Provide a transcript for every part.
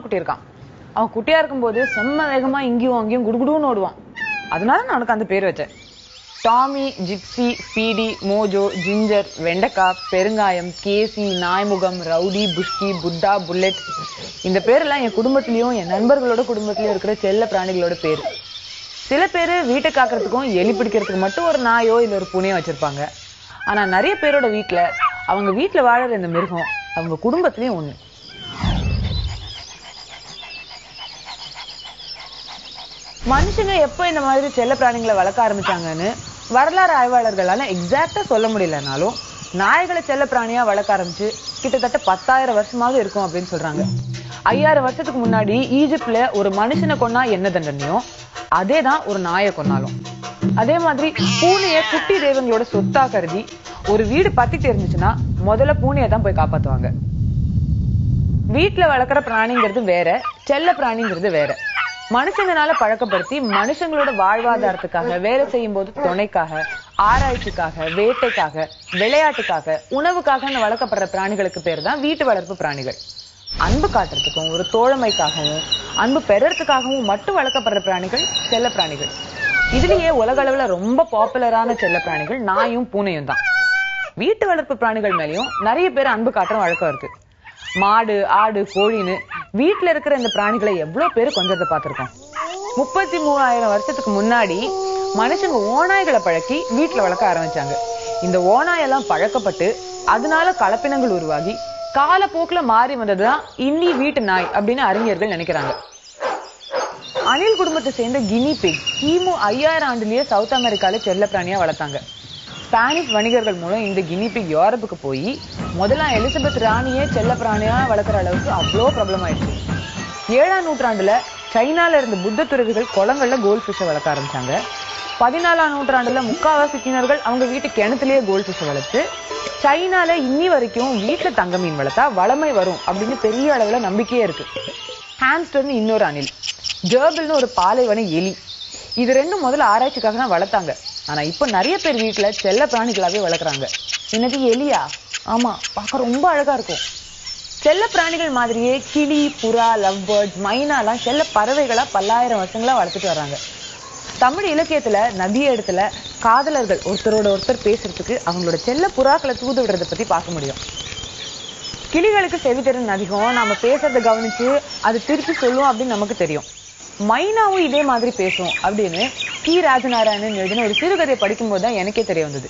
குட்டி இருக்கான். அவன் குட்டியா இருக்கும்போது செம்ம வேகமா இங்கேயும் அங்கேயும் குடுகுடுன்னு ஓடுவான். அதனால நான் அவனுக்கு அந்த பேர் வச்சேன். Tommy Gypsy Speedy Mojo Ginger வெண்டக்காய் பெருங்காயம் கேசி நாய்முகம் ரவுடி புஷ்கி புத்தா புல்லட் இந்த பேரெல்லாம் என் குடும்பத்திலையும் என் நண்பர்களோட குடும்பத்திலையும் இருக்கிற செல்ல பிராணிகளோட பேர். சில பேர் வீட்டை காக்கிறதுக்கும் எலி பிடிக்கிறதுக்கு மட்டும் ஒரு நாயோ இல்ல ஒரு பூனையோ வச்சிருப்பாங்க. ஆனா நிறைய பேரோட வீட்டில் அவங்க வீட்டில் வாழற இந்த மிருகம் அவங்க குடும்பத்திலயும் ஒண்ணு. மனுஷங்க எப்போ இந்த மாதிரி செல்ல பிராணிகளை வளர்க்க ஆரம்பிச்சாங்கன்னு வரலாறு ஆய்வாளர்களால எக்ஸாக்டா சொல்ல முடியலனாலும் நாய்களை செல்ல பிராணியா வளர்க்க ஆரம்பிச்சு கிட்டத்தட்ட பத்தாயிரம் வருஷமாவது இருக்கும் அப்படின்னு சொல்றாங்க. ஐயாயிரம் வருஷத்துக்கு முன்னாடி ஈஜிப்ட்ல ஒரு மனுஷனை கொன்னா என்ன தண்டனையும் அதே தான் ஒரு நாயை கொன்னாலும். அதே மாதிரி பூனைய குட்டி தெய்வங்களோட சொத்தா கருதி ஒரு வீடு பத்திட்டு இருந்துச்சுன்னா முதல்ல பூனையை தான் போய் காப்பாத்துவாங்க. வீட்டுல வளர்க்குற பிராணிங்கிறது வேற செல்ல பிராணிங்கிறது வேற. மனுஷங்கனால பழக்கப்படுத்தி மனுஷங்களோட வாழ்வாதாரத்துக்காக வேலை செய்யும் போது துணைக்காக ஆராய்ச்சிக்காக வேட்டைக்காக விளையாட்டுக்காக உணவுக்காக வளர்க்கப்படுற பிராணிகளுக்கு பேர் தான் வீட்டு வளர்ப்பு பிராணிகள். அன்பு காட்டுறதுக்கும் ஒரு தோழமைக்காகவும் அன்பு பெறறதுக்காகவும் மட்டும் வளர்க்கப்படுற பிராணிகள் செல்ல பிராணிகள். இதுலயே உலக அளவுல ரொம்ப பாப்புலரான செல்ல பிராணிகள் நாயும் பூனையும் தான். வீட்டு வளர்ப்பு பிராணிகள் மேலயும் நிறைய பேர் அன்பு காட்டுற வழக்கம் இருக்கு. மாடு ஆடு கோழின்னு வீட்டுல இருக்கிற இந்த பிராணிகளை எவ்வளவு பேர் கொஞ்சத்தை பார்த்திருக்கோம்? முப்பத்தி மூணாயிரம் வருஷத்துக்கு முன்னாடி மனுஷங்க ஓநாய்களை பழக்கி வீட்டுல வளர்க்க ஆரம்பிச்சாங்க. இந்த ஓநாயெல்லாம் பழக்கப்பட்டு அதனால கலப்பினங்கள் உருவாகி காலப்போக்குல மாறி வந்ததுதான் இன்னி வீட்டு நாய் அப்படின்னு அறிஞர்கள் நினைக்கிறாங்க. அணில் குடும்பத்தை சேர்ந்த கினி பிக் கிமு ஐயாயிரம் ஆண்டுலயே சவுத் அமெரிக்கால செல்ல பிராணியா வளர்த்தாங்க. ஸ்பானிஷ் வணிகர்கள் மூலம் இந்த கினி யூரோப்புக்கு போய் முதலாம் எலிசபெத் ராணியே செல்ல பிராணியா வளர்க்குற அளவுக்கு அவ்வளோ ப்ராப்ளம் ஆயிடுச்சு. ஏழாம் நூற்றாண்டுல சைனால இருந்த புத்த துறவிகள் குளங்கள்ல கோல்ட் ஃபிஷ்ஷை வளர்க்க ஆரம்பிச்சாங்க. பதினாலாம் நூற்றாண்டுல முக்காவாசி சீனர்கள் அவங்க வீட்டு கிணத்துலயே கோல்ட் ஃபிஷ்ஷை வளர்த்து சைனால இன்னி வரைக்கும் வீட்டுல தங்க மீன் வளர்த்தா வளமை வரும் அப்படின்னு பெரிய அளவுல நம்பிக்கையே இருக்கு. ஹாம்ஸ்டர்னு இன்னொரு அணில் ஜேர்பிள்னு ஒரு பாலைவன எலி. இது ரெண்டும் முதல்ல ஆராய்ச்சிக்காக தான் வளர்த்தாங்க. ஆனா இப்போ நிறைய பேர் வீட்டுல செல்ல பிராணிகளாவே வளர்க்குறாங்க. என்னது எலியா? ஆமா பார்க்க ரொம்ப அழகா இருக்கும். செல்ல பிராணிகள் மாதிரியே கிளி புறா லவ் பேர்ட் மைனாலாம் செல்ல பறவைகளா பல்லாயிரம் வருஷங்களா வளர்த்துட்டு வர்றாங்க. தமிழ் இலக்கியத்துல நதிய இடத்துல காதலர்கள் ஒருத்தரோட ஒருத்தர் பேசுறதுக்கு அவங்களோட செல்ல புறாக்களை தூது விடுறத பத்தி பார்க்க முடியும். கிளிகளுக்கு செவித்திறன் அதிகம் நாம பேசுறத கவனிச்சு அது திருப்பி சொல்லுவோம் அப்படின்னு நமக்கு தெரியும். மைனாவும் இதே மாதிரி பேசும் அப்படின்னு டி ராஜநாராயணன் எழுதின ஒரு சிறுகதையை படிக்கும்போது தான் எனக்கே தெரிய வந்தது.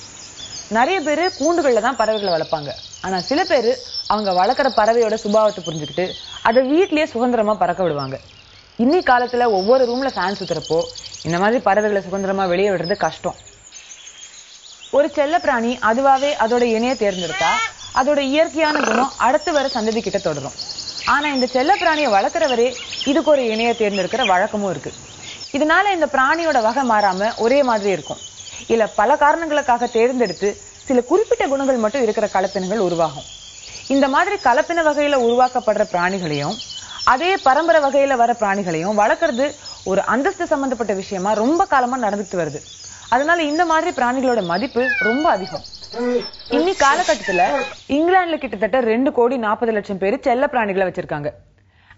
நிறைய பேர் கூண்டுகளில் தான் பறவைகளை வளர்ப்பாங்க. ஆனா சில பேர் அவங்க வளர்க்குற பறவையோட சுபாவத்தை புரிஞ்சுக்கிட்டு அதை வீட்டிலேயே சுதந்திரமா பறக்க விடுவாங்க. இன்னி காலத்தில் ஒவ்வொரு ரூம்ல ஃபேன் சுற்றுறப்போ இந்த மாதிரி பறவைகளை சுதந்திரமா வெளியே விடுறது கஷ்டம். ஒரு செல்ல பிராணி அதுவாவே அதோட இணைய தேர்ந்தெடுத்தா அதோட இயற்கையான குணம் அடுத்து வர சந்ததி கிட்ட தொடரும். ஆனா இந்த செல்ல பிராணியை வளர்க்குறவரே இதுக்கு ஒரு இணைய தேர்ந்தெடுக்கிற வழக்கமும் இருக்கு. இதனால இந்த பிராணியோட வகை மாறாம ஒரே மாதிரி இருக்கும். இல்ல பல காரணங்களுக்காக தேர்ந்தெடுத்து சில குறிப்பிட்ட குணங்கள் மட்டும் இருக்கிற கலப்பினங்கள் உருவாகும். இந்த மாதிரி கலப்பின வகையில உருவாக்கப்படுற பிராணிகளையும் அதே பரம்பரை வகையில வர பிராணிகளையும் வளர்க்கறது ஒரு அந்தஸ்து சம்பந்தப்பட்ட விஷயமா ரொம்ப காலமா நடந்துட்டு வருது. அதனால இந்த மாதிரி பிராணிகளோட மதிப்பு ரொம்ப அதிகம். இன்னி காலகட்டத்துல இங்கிலாந்துல கிட்டத்தட்ட ரெண்டு கோடி நாற்பது லட்சம் பேர் செல்ல பிராணிகளை வச்சிருக்காங்க.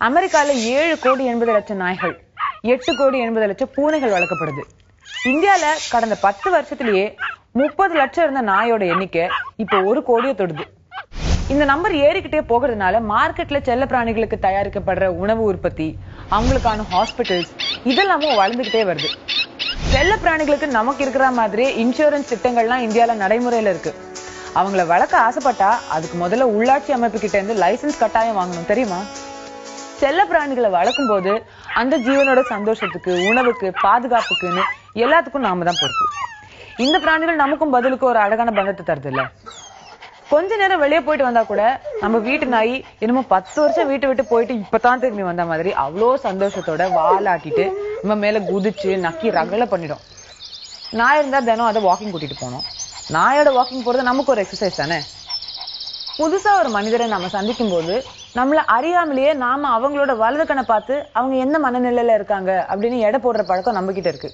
அமெரிக்கால ஏழு கோடி எண்பது லட்சம் நாய்கள் எட்டு கோடி எண்பது லட்சம் பூனைகள் வளர்க்கப்படுது. இந்தியால கடந்த பத்து வருஷத்திலேயே முப்பது லட்சம் இருந்த நாயோட எண்ணிக்கை இப்போ ஒரு கோடியை தொடுது. இந்த நம்பர் ஏறிக்கிட்டே போகிறதுனால மார்க்கெட்ல செல்ல பிராணிகளுக்கு தயாரிக்கப்படுற உணவு உற்பத்தி அவங்களுக்கான ஹாஸ்பிட்டல்ஸ் இதெல்லாமும் வளர்ந்துகிட்டே வருது. செல்ல பிராணிகளுக்கு நமக்கு இருக்கிற மாதிரி இன்சூரன்ஸ் திட்டங்கள்லாம் இந்தியால நடைமுறையில இருக்கு. அவங்கள வளர்க்க ஆசைப்பட்டா அதுக்கு முதல்ல உள்ளாட்சி அமைப்பு கிட்ட இருந்து லைசென்ஸ் கட்டாயம் வாங்கணும் தெரியுமா? செல்ல பிராணிகளை வளர்க்கும் போது அந்த ஜீவனோட சந்தோஷத்துக்கு உணவுக்கு பாதுகாப்புக்குன்னு எல்லாத்துக்கும் நாம தான் பொறுப்பு. இந்த பிராணிகள் நமக்கும் பதிலுக்கு ஒரு அழகான பந்தத்தை தருது இல்ல கொஞ்ச நேரம் வெளியே போயிட்டு வந்தா கூட நம்ம வீட்டு நாய் என்னமோ பத்து வருஷம் வீட்டை விட்டு போயிட்டு இப்பதான் திரும்பி வந்த மாதிரி அவ்வளோ சந்தோஷத்தோட வாலாட்டிட்டு நம்ம மேல குதிச்சு நக்கி ரகலை பண்ணிடும். நாய் இருந்தா தினம் அதை வாக்கிங் கூட்டிட்டு போனோம். நாயோட வாக்கிங் போறது நமக்கு ஒரு எக்ஸசைஸ் தானே? புதுசா ஒரு மனிதரை நம்ம சந்திக்கும் போது நம்மள அறியாமலேயே நாம அவங்களோட வலது கண்ணை பார்த்து அவங்க என்ன மனநிலையில இருக்காங்க அப்படின்னு எடை போடுற பழக்கம் நம்ம கிட்ட இருக்கு.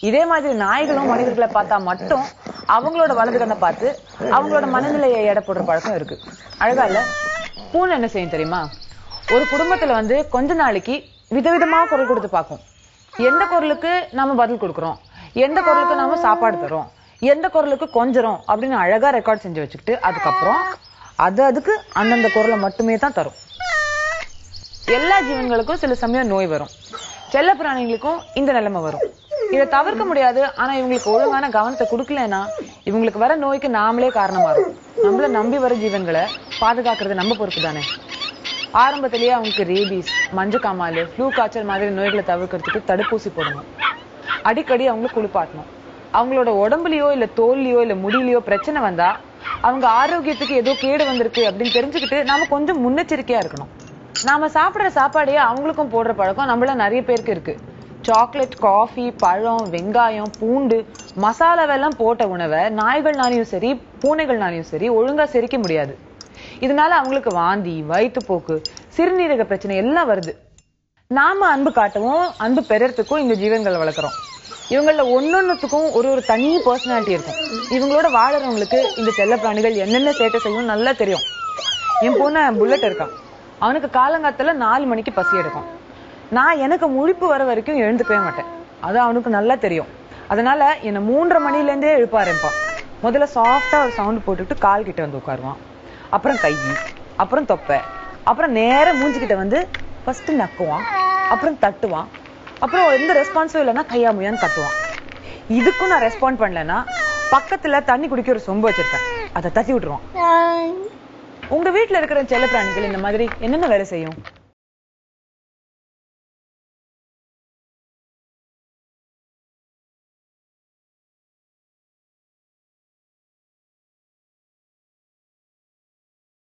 இதே மாதிரி நாய்களும் மனிதர்களை பார்த்தா மட்டும் அவங்களோட வலது கண்ணை பார்த்து அவங்களோட மனநிலையை எடை போடுற பழக்கம் இருக்கு. அழகா இல்ல? பூனை என்ன செய்யும் தெரியுமா? ஒரு குடும்பத்துல வந்து கொஞ்ச நாளைக்கு விதவிதமா குரல் கொடுத்து பார்க்கும். எந்த குரலுக்கு நாம பதில் கொடுக்குறோம்? எந்த குரலுக்கு நாம சாப்பாடு தரோம் எந்த குரலுக்கு கொஞ்சறோம்? அப்படின்னு அழகா ரெக்கார்ட் செஞ்சு வச்சுக்கிட்டு அதுக்கப்புறம் அது அதுக்கு அந்தந்த குரலை மட்டுமே தான் தரும். எல்லா ஜீவன்களுக்கும் சில சமயம் நோய் வரும். செல்ல பிராணிகளுக்கும் இந்த நிலைமை வரும். இதை தவிர்க்க முடியாது. ஆனா இவங்களுக்கு ஒழுங்கான கவனத்தை கொடுக்கலன்னா இவங்களுக்கு வர நோய்க்கு நாமளே காரணமா இருக்கும். நம்மள நம்பி வர ஜீவன்களை பாதுகாக்கிறது நம்ம பொறுப்பு தானே. ஆரம்பத்திலேயே அவங்களுக்கு ரேபீஸ் மஞ்சக்காமால் ஃப்ளூ காய்ச்சல் மாதிரி நோய்களை தவிர்க்கிறதுக்கு தடுப்பூசி போடணும். அடிக்கடி அவங்களை குளிப்பாட்டணும். அவங்களோட உடம்புலயோ இல்ல தோல்லையோ இல்ல முடியிலயோ பிரச்சனை வந்தா அவங்க ஆரோக்கியத்துக்கு ஏதோ கேடு வந்திருக்கு அப்படின்னு தெரிஞ்சுக்கிட்டு நாம கொஞ்சம் முன்னெச்சரிக்கையா இருக்கணும். நாம சாப்பிடுற சாப்பாடையே அவங்களுக்கும் போடுற பழக்கம் நம்மள நிறைய பேருக்கு இருக்கு. சாக்லேட் காஃபி பழம் வெங்காயம் பூண்டு மசாலாவெல்லாம் போட்ட உணவை நாய்கள்னாலையும் சரி பூனைகள்னாலையும் சரி ஒழுங்கா செரிக்க முடியாது. இதனால அவங்களுக்கு வாந்தி வயிற்றுப்போக்கு சிறுநீரக பிரச்சனை எல்லாம் வருது. நாம அன்பு காட்டவும் அன்பு பெறறதுக்கும் இந்த ஜீவன்களை வளர்க்குறோம். இவங்கள ஒன்னொன்னுத்துக்கும் ஒரு ஒரு தனி பர்சனாலிட்டி இருக்கும். இவங்களோட வாழறவங்களுக்கு இந்த செல்ல பிராணிகள் என்னென்ன சேட்டை செய்யும் நல்லா தெரியும். என் பொண்ணு புல்லட் இருக்கான் அவனுக்கு காலங்காத்துல நாலு மணிக்கு பசி எடுக்கும். நான் எனக்கு முழிப்பு வர வரைக்கும் எழுந்துக்கவே மாட்டேன். அது அவனுக்கு நல்லா தெரியும். அதனால என்னை மூன்றரை மணிலேருந்தே எழுப்பாருப்பான் எழுப்ப ஆரம்பிப்பான் முதல்ல சாஃப்டா ஒரு சவுண்ட் போட்டுட்டு கால் கிட்ட வந்து உட்காருவான். அப்புறம் கை அப்புறம் தொப்பை அப்புறம் நேரம் மூஞ்சிக்கிட்ட வந்து ஃபர்ஸ்ட் நக்குவான் அப்புறம் தட்டுவான். அப்புறம் எந்த ரெஸ்பான்ஸும் இல்லைன்னா கையா முயான்னு தட்டுவான். இதுக்கும் நான் ரெஸ்பாண்ட் பண்ணலன்னா பக்கத்துல தண்ணி குடிக்க ஒரு சொம்பு வச்சிருப்பேன். அதை தட்டி விட்டுருவான். உங்க வீட்ல இருக்கிற செல்ல பிராணிகள் இந்த மாதிரி என்னென்ன வேலை செய்யும்?